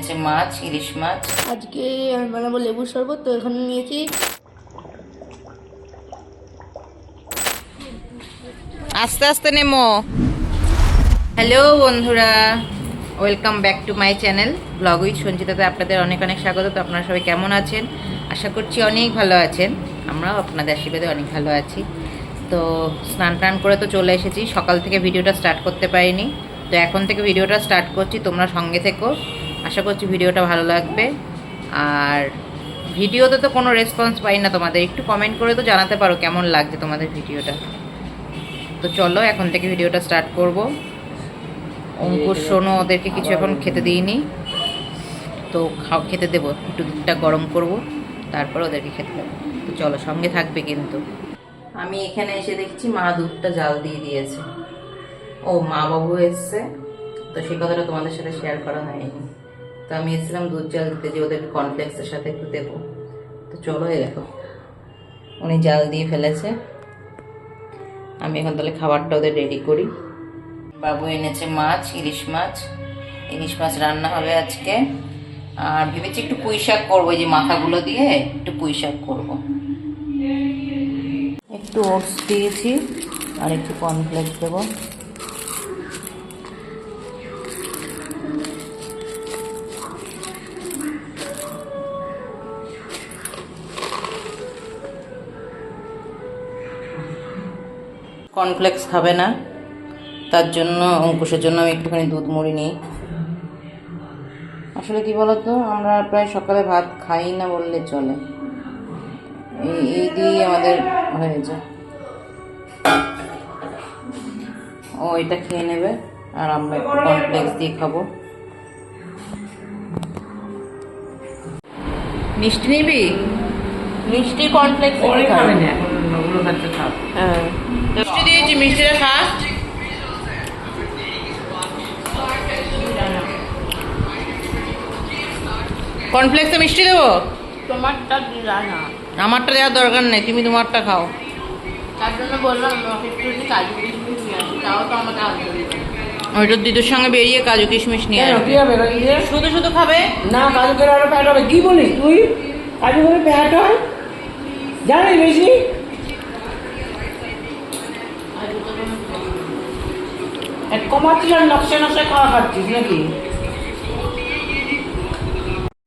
এনেছে মাছ ইলিশ মাছ। আজকে আমি বানাবো লেবুর শরবত তো এখানে নিয়েছি। আস্তে আস্তে নেমো। হ্যালো বন্ধুরা welcome back to my channel blog with সঞ্চিতাতে আপনাদের অনেক অনেক স্বাগত। তো আপনারা সবাই কেমন আছেন? আশা করছি অনেক ভালো আছেন। আমরাও আপনাদের আশীর্বাদে অনেক ভালো আছি। তো স্নান টান করে তো চলে এসেছি। সকাল থেকে ভিডিওটা স্টার্ট করতে পারিনি। তো এখন থেকে ভিডিওটা স্টার্ট করছি। তোমরা সঙ্গে থেকো। আশা করছি ভিডিওটা ভালো লাগবে। আর ভিডিওতে তো কোনো রেসপন্স পাই না তোমাদের একটু কমেন্ট করে তো জানাতে পারো কেমন লাগছে তোমাদের ভিডিওটা। তো চলো এখন থেকে ভিডিওটা স্টার্ট করব। অঙ্কুর শোনো ওদেরকে কিছু এখন খেতে দিইনি। তো খাও খেতে দেবো একটু দুধটা গরম করব তারপর ওদেরকে খেতে দেবো। তো চলো সঙ্গে থাকবে কিন্তু। আমি এখানে এসে দেখছি মা দুধটা জাল দিয়ে দিয়েছে। ও মা বাবু এসছে। তো সেই কথাটা তোমাদের সাথে শেয়ার করা হয়নি। তো আমি এসেছিলাম দুধ জাল দিতে, যে ওদের কনফ্লেক্সের সাথে একটু দেবো। তো চলো এই দেখো, উনি জাল দিয়ে ফেলেছে। আমি এখন তাহলে খাবারটা ওদের রেডি করি। বাবু এনেছে মাছ, ইলিশ মাছ। ইলিশ মাছ রান্না হবে আজকে। আর ভেবেছি একটু পুঁই শাক করব যে মাথাগুলো দিয়ে একটু পুঁই শাক করব। একটু ওটস দিয়েছি, আর একটু কর্নফ্লেক্স দেবো। কর্নফ্লেক্স খাবে না। তার জন্য অঙ্কুশের জন্য আমি একটুখানি দুধ মুড়ি নিই। আসলে কি বলতো আমরা প্রায় সকালে ভাত খাই না বললে চলে। এই এই দিয়েই আমাদের হয়ে যায়। ও এটা খেয়ে নেবে আর আমরা একটু কর্নফ্লেক্স দিয়ে খাব। মিষ্টি নিবি? মিষ্টি কর্নফ্লেক্স খাবে। হ্যাঁ। মিষ্টি দিয়েছি মিষ্টিটা খা। কর্নফ্লেক্সে মিষ্টি দেবো? তোমারটা আমারটা দেওয়ার দরকার নেই তুমি তোমারটা খাও। তার জন্য বললাম আমাকে একটু যদি কাজু কিশমিশ নিয়ে আসি তাও তো আমাকে ওইটা দিদুর সঙ্গে বেরিয়ে কাজু কিশমিশ নিয়ে আসবে? শুধু শুধু খাবে? না কাজু করে আরও প্যাট হবে। কি বলিস তুই? কাজু করে প্যাট হয়? জানিস বেশি?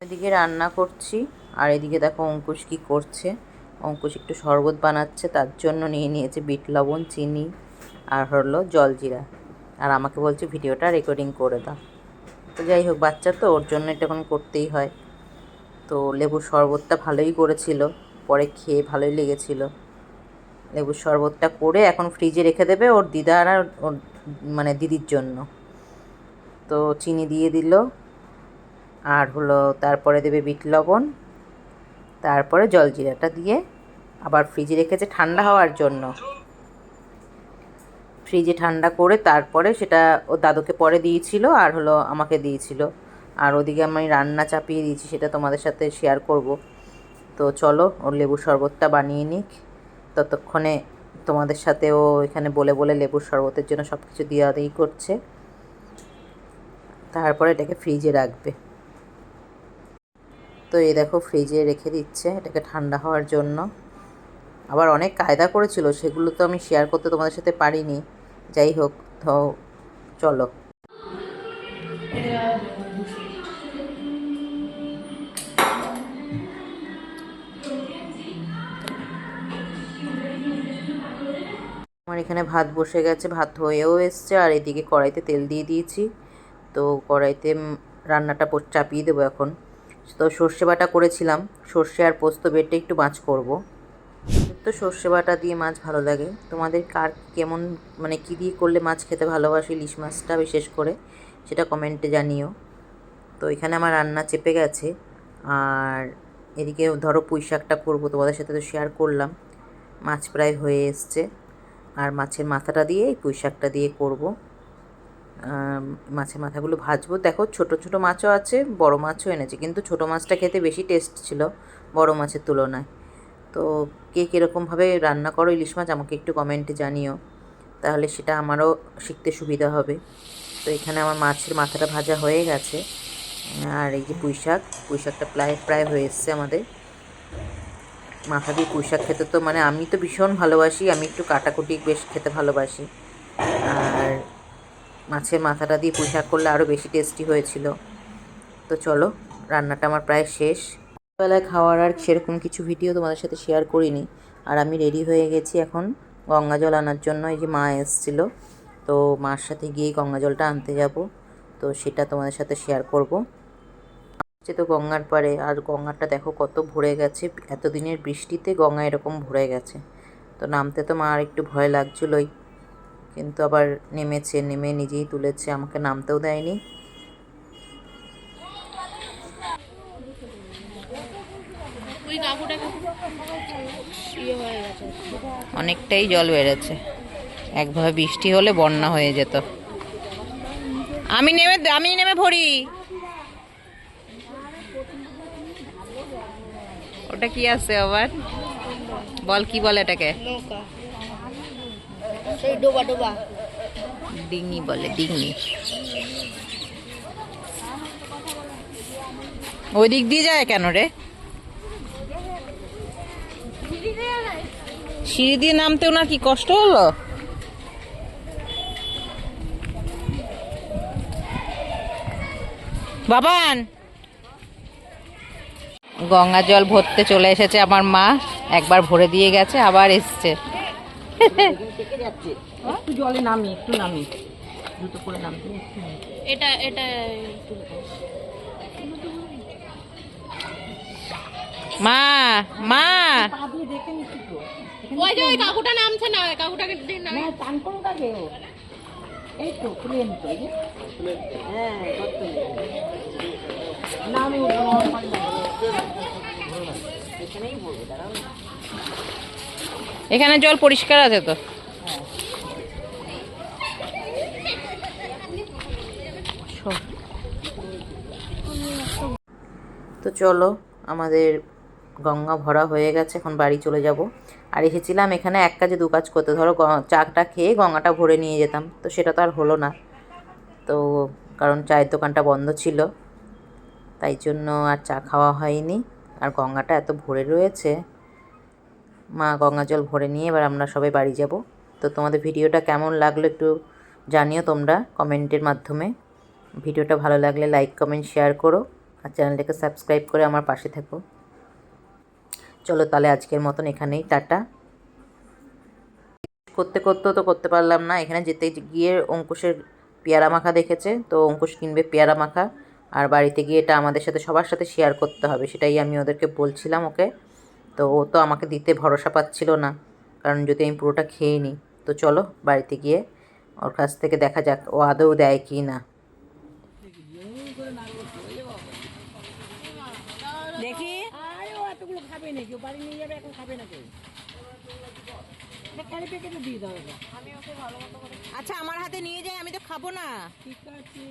এদিকে রান্না করছি, আর এদিকে দেখো অঙ্কুশ কি করছে। অঙ্কুশ একটু শরবত বানাচ্ছে, তার জন্য নিয়ে নিয়েছে বিট লবণ, চিনি, আর হলো জলজিরা আর আমাকে বলছে ভিডিওটা রেকর্ডিং করে দাও। তো যাই হোক, বাচ্চা তো, ওর জন্য এটা এখন করতেই হয়। তো লেবুর শরবতটা ভালোই করেছিল, পরে খেয়ে ভালোই লেগেছিল। লেবুর শরবতটা করে এখন ফ্রিজে রেখে দেবে ওর দিদার আর ওর মানে দিদির জন্য। তো চিনি দিয়ে দিল। আর হলো তারপরে দেবে বিট লবণ। তারপরে জলজিরাটা দিয়ে আবার ফ্রিজে রেখেছে ঠান্ডা হওয়ার জন্য। ফ্রিজে ঠান্ডা করে তারপরে সেটা ও দাদুকে পরে দিয়েছিল আর হলো আমাকে দিয়েছিল। আর ওদিকে আমি রান্না চাপিয়ে দিয়েছি, সেটা তোমাদের সাথে শেয়ার করব। তো চলো ওর লেবু শরবতটা বানিয়ে নিক। ততক্ষণে তোমাদের সাথে ও এখানে বলে বলে লেবুর শরবতের জন্য সব কিছু দেওয়া দিই করছে। তারপরে এটাকে ফ্রিজে রাখবে। তো এই দেখো ফ্রিজে রেখে দিচ্ছে, এটাকে ঠান্ডা হওয়ার জন্য। আবার অনেক কায়দা করেছিল, সেগুলো তো আমি শেয়ার করতে তোমাদের সাথে পারিনি। যাই হোক তো চলো। এখানে ভাত বসে গেছে, ভাত হয়েও এসছে, আর এদিকে কড়াইতে তেল দিয়ে দিয়েছি। তো কড়াইতে রান্নাটা চাপিয়ে দেবো এখন। তো সর্ষে বাটা করেছিলাম, সর্ষে আর পোস্ত বেটে একটু মাছ করব। তো সর্ষে বাটা দিয়ে মাছ ভালো লাগে। তোমাদের কার কেমন মানে কী দিয়ে করলে মাছ খেতে ভালোবাসি, ইলিশ মাছটা বিশেষ করে, সেটা কমেন্টে জানিও। তো এখানে আমার রান্না চেপে গেছে, আর এদিকে ধরো পুঁই শাকটা করব, তোমাদের সাথে তো শেয়ার করলাম। মাছ প্রায় হয়ে এসছে। আর মাছের মাথাটা দিয়ে, এই পুঁই শাকটা দিয়ে করব। মাছের মাথাগুলো ভাজবো। দেখো, ছোট ছোট মাছও আছে, বড় মাছও এনেছে, কিন্তু ছোট মাছটা খেতে বেশি টেস্ট ছিল বড় মাছের তুলনায়। তো কে কীরকমভাবে রান্না করো ইলিশ মাছ, আমাকে একটু কমেন্টে জানিও। তাহলে সেটা আমারও শিখতে সুবিধা হবে। তো এখানে আমার মাছের মাথাটা ভাজা হয়ে গেছে। আর এই যে পুঁই শাক পুঁই শাকটা প্রায় প্রায় হয়ে এসছে আমাদের। মাথা দিয়ে পুঁই শাক খেতে তো মানে আমি তো ভীষণ ভালোবাসি, আমি একটু কাটাকুটি বেশ খেতে ভালোবাসি। আর মাছের মাথাটা দিয়ে পুঁই শাক করলে আরও বেশি টেস্টি হয়েছিল। তো চলো, রান্নাটা আমার প্রায় শেষ। বেলায় খাওয়ার আর সেরকম কিছু ভিডিও তোমাদের সাথে শেয়ার করিনি। আর আমি রেডি হয়ে গেছি এখন গঙ্গা জল আনার জন্য, এই যে মা এসছিল। তো মার সাথে গিয়ে গঙ্গা জলটা আনতে যাব। তো সেটা তোমাদের সাথে শেয়ার করব। হচ্ছে তো গঙ্গার পাড়ে। আর গঙ্গাটা দেখো কত ভরে গেছে। এতদিনের বৃষ্টিতে গঙ্গা এরকম ভরে গেছে। তো নামতে তো মার একটু ভয় লাগছিলোই। কিন্তু আবার নেমেছে নেমে নিজেই তুলেছে আমাকে নামতেও দেয়নি। অনেকটাই জল বেড়েছে। একভাবে বৃষ্টি হলে বন্যা হয়ে যেত। আমি নেমে আমি নেমে ভরি ওটা কি আছে আবার? বল কি বলে এটাকে? ডিঙি বলে ডিঙি। ওই দিক দিয়ে যায় কেন রে? সিঁড়ি দিয়ে নামতেও না কি কষ্ট হলো? বাবান! গঙ্গা জল ভরতে চলে এসেছে আমার মা। একবার ভরে দিয়ে গেছে আবার এসছে। একটু জলে নামি একটু নামি। জুতো করে নামতে এটা এটা। মা মা। তো ওই যে ওই কাকুটা নামছে না কাকুটাকে দিন না না চান করো তাকে ও? এই তো নিতে হ্যাঁ কত না এখানে জল পরিষ্কার আছে তো? তো চলো আমাদের গঙ্গা ভরা হয়ে গেছে এখন বাড়ি চলে যাব। আর এসেছিলাম এখানে এক কাজে দু কাজ করতে। ধরো গ- চাটা খেয়ে গঙ্গাটা ভরে নিয়ে যেতাম তো সেটা তো আর হলো না। তো কারণ চায়ের দোকানটা বন্ধ ছিল তাই জন্য আর চা খাওয়া হয়নি। আর গঙ্গাটা এত ভরে রয়েছে। মা গঙ্গা জল ভরে নিয়ে এবার আমরা সবাই বাড়ি যাব। তো তোমাদের ভিডিওটা কেমন লাগল একটু জানিও তোমরা কমেন্টের মাধ্যমে। ভিডিওটা ভালো লাগলে লাইক, কমেন্ট, শেয়ার করো আর চ্যানেলটাকে সাবস্ক্রাইব করে আমার পাশে থেকো। চলো তাহলে আজকের মতন এখানেই, টাটা। করতে করতেও তো করতে পারলাম না, এখানে যেতে গিয়ে অঙ্কুশের পেয়ারা মাখা দেখেছে, তো অঙ্কুশ কিনবে পেয়ারা মাখা। আর বাড়িতে গিয়ে এটা আমাদের সাথে সবার সাথে শেয়ার করতে হবে সেটাই আমি ওদেরকে বলছিলাম ওকে। তো ও তো আমাকে দিতে ভরসা পাচ্ছিল না কারণ যদি আমি পুরোটা খেয়ে নিই তো চলো বাড়িতে গিয়ে ওর কাছ থেকে দেখা যাক ও আদৌ দেয় কি না। দেখি। আরে ও এতগুলো খাবে না কেউ বাড়ি নিয়ে যাবে এখন খাবে না কেউ এটা প্যাকেটে দিয়ে দাও এটা। আচ্ছা আমার হাতে নিয়ে যাই আমি তো খাব না। ঠিক আছে।